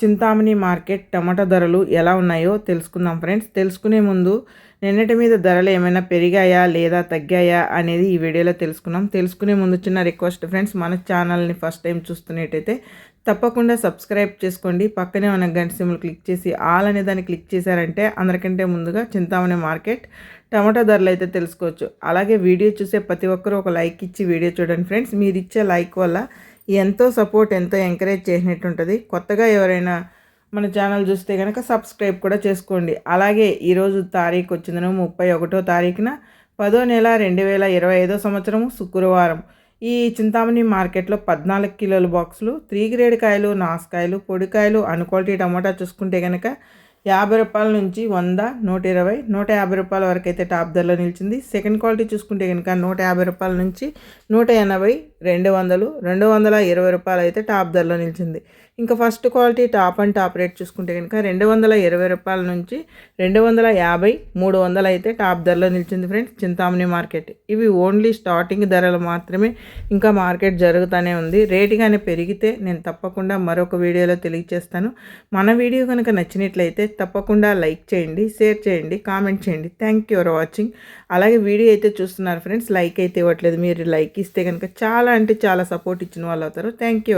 Chintamani market టమాటా ధరలు ఎలా ఉన్నాయో తెలుసుకుందాం ఫ్రెండ్స్. తెలుసుకునే ముందు నిన్నటి మీద ధరలు ఏమైనా పెరిగాయా లేదా తగ్గాయా అనేది ఈ వీడియోలో తెలుసుకున్నాం తెలుసుకునే ముందు చిన్న రిక్వెస్ట్ ఫ్రెండ్స్ మన ఛానల్ని ఫస్ట్ టైం చూస్తున్నట్టయితే తప్పకుండా సబ్స్క్రైబ్ చేసుకోండి. పక్కనే ఉన్న గంట సిమ్లు క్లిక్ చేసి ఆల్ అనే దాన్ని క్లిక్ చేశారంటే అందరికంటే ముందుగా చింతామణి మార్కెట్ టమాటా ధరలు అయితే తెలుసుకోవచ్చు. అలాగే వీడియో చూసే ప్రతి ఒక్కరూ ఒక లైక్ ఇచ్చి వీడియో చూడండి ఫ్రెండ్స్. మీరు ఇచ్చే లైక్ వల్ల ఎంతో సపోర్ట్ ఎంతో ఎంకరేజ్ చేసినట్టు ఉంటుంది కొత్తగా ఎవరైనా మన ఛానల్ చూస్తే కనుక సబ్స్క్రైబ్ కూడా చేసుకోండి. అలాగే ఈరోజు తారీఖు వచ్చిందను ముప్పై ఒకటో తారీఖున పదో నెల రెండు వేల ఇరవై ఐదో సంవత్సరము శుక్రవారం. ఈ చింతామణి మార్కెట్లో పద్నాలుగు కిలోల బాక్సులు త్రీ గ్రేడ్ కాయలు నాసుకాయలు పొడికాయలు అన్క్వాలిటీ టమాటా చూసుకుంటే కనుక యాభై రూపాయల నుంచి వంద నూట ఇరవై నూట యాభై రూపాయల వరకు అయితే టాప్ ధరలో నిలిచింది. సెకండ్ క్వాలిటీ చూసుకుంటే కనుక నూట యాభై రూపాయల నుంచి నూట ఎనభై రెండు వందలు రెండు వందల ఇరవై రూపాయలు అయితే టాప్ ధరలో నిలిచింది. ఇంకా first quality top and top rate చూసుకుంటే కనుక రెండు వందల ఇరవై రూపాయల నుంచి రెండు వందల యాభై మూడు వందలు అయితే టాప్ ధరలో నిలిచింది ఫ్రెండ్స్ చింతామణి మార్కెట్. ఇవి ఓన్లీ స్టార్టింగ్ ధరలు మాత్రమే ఇంకా మార్కెట్ జరుగుతూనే ఉంది. రేటు కానీ పెరిగితే నేను తప్పకుండా మరొక వీడియోలో తెలియజేస్తాను మన వీడియో కనుక నచ్చినట్లయితే తప్పకుండా లైక్ చేయండి షేర్ చేయండి కామెంట్ చేయండి. థ్యాంక్ యూ ఫర్ వాచింగ్ అలాగే వీడియో అయితే చూస్తున్నారు ఫ్రెండ్స్ లైక్ అయితే ఇవ్వట్లేదు. మీరు లైక్ ఇస్తే కనుక చాలా అంటే చాలా సపోర్ట్ ఇచ్చిన వాళ్ళు అవుతారు. Thank you